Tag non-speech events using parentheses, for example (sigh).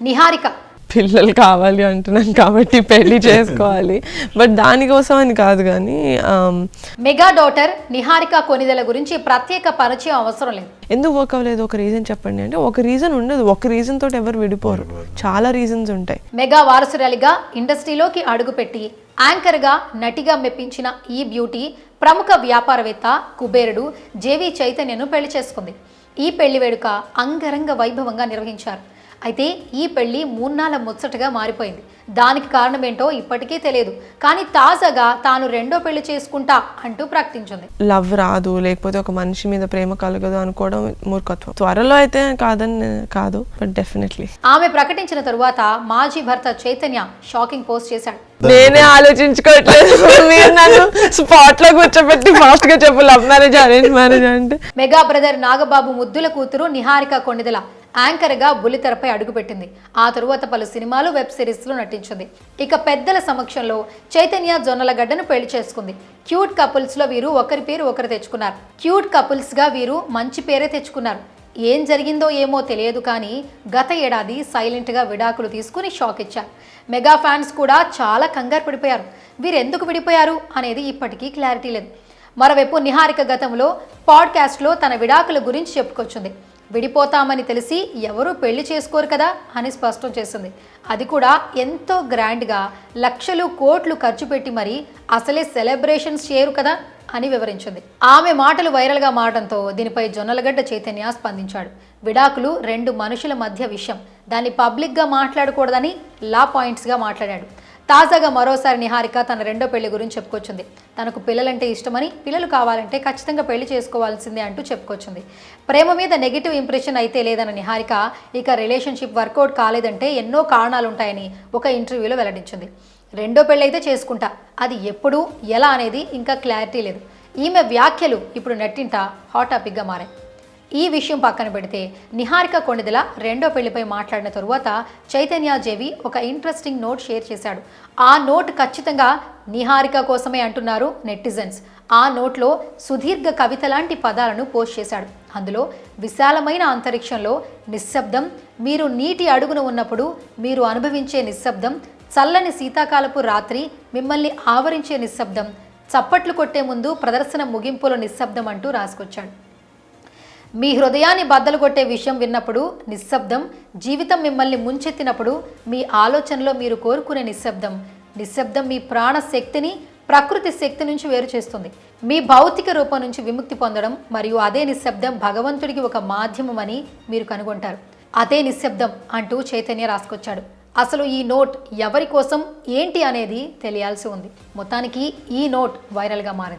నిహారిక. పిల్లలు కావాలి అంటున్నాం కాబట్టి పెళ్ళి (laughs) చేసుకోవాలి. బట్ దానికోసం అని కాదు కానీ ఆమ్, మెగా డాటర్ నిహారిక కొనిదెల గురించి ప్రత్యేక పరిచయం అవసరం లేదు. ఎందుకు వర్క్ అవ్వలేదు? ఒక రీజన్ చెప్పండి అంటే ఒక రీజన్ ఉండదు. ఒక రీజన్ తోటి ఎవరు విడిపోరు. చాలా రీజన్స్ ఉంటాయి. మెగా వారసురాలిగా ఇండస్ట్రీలోకి అడుగుపెట్టి యాంకర్గా నటిగా మెప్పించిన ఈ బ్యూటీ ప్రముఖ వ్యాపారవేత్త కుబేరుడు జేవి చైతన్యను పెళ్ళి చేసుకుంది. ఈ పెళ్ళి వేడుక అంగరంగ వైభవంగా నిర్వహించారు. అయితే ఈ పెళ్ళి మూన్నాళ్ళ ముచ్చటగా మారిపోయింది. దానికి కారణమేంటో ఇప్పటికీ తెలియదు. కానీ తాజాగా తాను రెండో పెళ్ళి చేసుకుంటా అంటూ ప్రకటించింది. లవ్ రాదు లేకపోతే ఒక మనిషి మీద ప్రేమ కలగదు అనుకోవడం మూర్ఖత్వం. త్వరలో అయితే కాదని కాదు బట్ డెఫినెట్లీ. ఆమె ప్రకటించిన తరువాత మాజీ భర్త చైతన్య షాకింగ్ పోస్ట్ చేశాడు. నేనే ఆలోచించుకోవట్లేదు. మీరు నన్ను స్పాట్లో కూర్చోబెట్టి ఫాస్ట్గా చెప్పు. లవ్ మ్యారేజ్ అరేంజ్ మ్యారేజ్ అంటే. మెగా బ్రదర్ నాగబాబు ముద్దుల కూతురు నిహారిక కొణిదెల యాంకర్గా బుల్లితెరపై అడుగుపెట్టింది. ఆ తరువాత పలు సినిమాలు వెబ్ సిరీస్లో నటించింది. ఇక పెద్దల సమక్షంలో చైతన్య జొన్నలగడ్డను పెళ్ళి చేసుకుంది. క్యూట్ కపుల్స్లో వీరు ఒకరి పేరు ఒకరు తెచ్చుకున్నారు. క్యూట్ కపుల్స్గా వీరు మంచి పేరే తెచ్చుకున్నారు. ఏం జరిగిందో ఏమో తెలియదు కానీ గత ఏడాది సైలెంట్గా విడాకులు తీసుకుని షాక్ ఇచ్చారు. మెగా ఫ్యాన్స్ కూడా చాలా కంగారు పడిపోయారు. వీరెందుకు విడిపోయారు అనేది ఇప్పటికీ క్లారిటీ లేదు. మరోవైపు నిహారిక గతంలో పాడ్కాస్ట్లో తన విడాకుల గురించి చెప్పుకొచ్చింది. విడిపోతామని తెలిసి ఎవరూ పెళ్ళి చేసుకోరు కదా అని స్పష్టం చేసింది. అది కూడా ఎంతో గ్రాండ్గా లక్షలు కోట్లు ఖర్చు పెట్టి మరీ అసలే సెలబ్రేషన్స్ చేయరు కదా అని వివరించింది. ఆమె మాటలు వైరల్గా మారడంతో దీనిపై జొన్నలగడ్డ చైతన్య స్పందించాడు. విడాకులు రెండు మనుషుల మధ్య విషయం. దాన్ని పబ్లిక్గా మాట్లాడకూడదని లా పాయింట్స్గా మాట్లాడాడు. తాజాగా మరోసారి నిహారిక తన రెండో పెళ్ళి గురించి చెప్పుకొచ్చింది. తనకు పిల్లలంటే ఇష్టమని పిల్లలు కావాలంటే ఖచ్చితంగా పెళ్ళి చేసుకోవాల్సిందే అంటూ చెప్పుకొచ్చింది. ప్రేమ మీద నెగిటివ్ ఇంప్రెషన్ అయితే లేదన్న నిహారిక ఇక రిలేషన్షిప్ వర్కౌట్ కాలేదంటే ఎన్నో కారణాలు ఉంటాయని ఒక ఇంటర్వ్యూలో వెల్లడించింది. రెండో పెళ్ళి అయితే చేసుకుంటా అది ఎప్పుడు ఎలా అనేది ఇంకా క్లారిటీ లేదు. ఈమె వ్యాఖ్యలు ఇప్పుడు నెట్టింట హాట్ టాపిక్గా మారాయి. ఈ విషయం పక్కన పెడితే నిహారిక కొండదిల రెండో పెళ్ళిపై మాట్లాడిన తరువాత చైతన్య జేవి ఒక ఇంట్రెస్టింగ్ నోట్ షేర్ చేశాడు. ఆ నోట్ ఖచ్చితంగా నిహారిక కోసమే అంటున్నారు నెటిజన్స్. ఆ నోట్లో సుదీర్ఘ కవిత లాంటి పదాలను పోస్ట్ చేశాడు. అందులో విశాలమైన అంతరిక్షంలో నిశ్శబ్దం మీరు నీటి అడుగున ఉన్నప్పుడు మీరు అనుభవించే నిశ్శబ్దం చల్లని శీతాకాలపు రాత్రి మిమ్మల్ని ఆవరించే నిశ్శబ్దం చప్పట్లు కొట్టే ముందు ప్రదర్శన ముగింపులో నిశ్శబ్దం అంటూ రాసుకొచ్చాడు. మీ హృదయాన్ని బద్దలు కొట్టే విషయం విన్నప్పుడు నిశ్శబ్దం జీవితం మిమ్మల్ని ముంచెత్తినప్పుడు మీ ఆలోచనలో మీరు కోరుకునే నిశ్శబ్దం. నిశ్శబ్దం మీ ప్రాణ శక్తిని ప్రకృతి శక్తి నుంచి వేరు చేస్తుంది. మీ భౌతిక రూపం నుంచి విముక్తి పొందడం మరియు అదే నిశ్శబ్దం భగవంతుడికి ఒక మాధ్యమం అని మీరు కనుగొంటారు. అదే నిశ్శబ్దం అంటూ చైతన్య రాసుకొచ్చాడు. అసలు ఈ నోట్ ఎవరి కోసం ఏంటి అనేది తెలియాల్సి ఉంది. మొత్తానికి ఈ నోట్ వైరల్గా మారింది.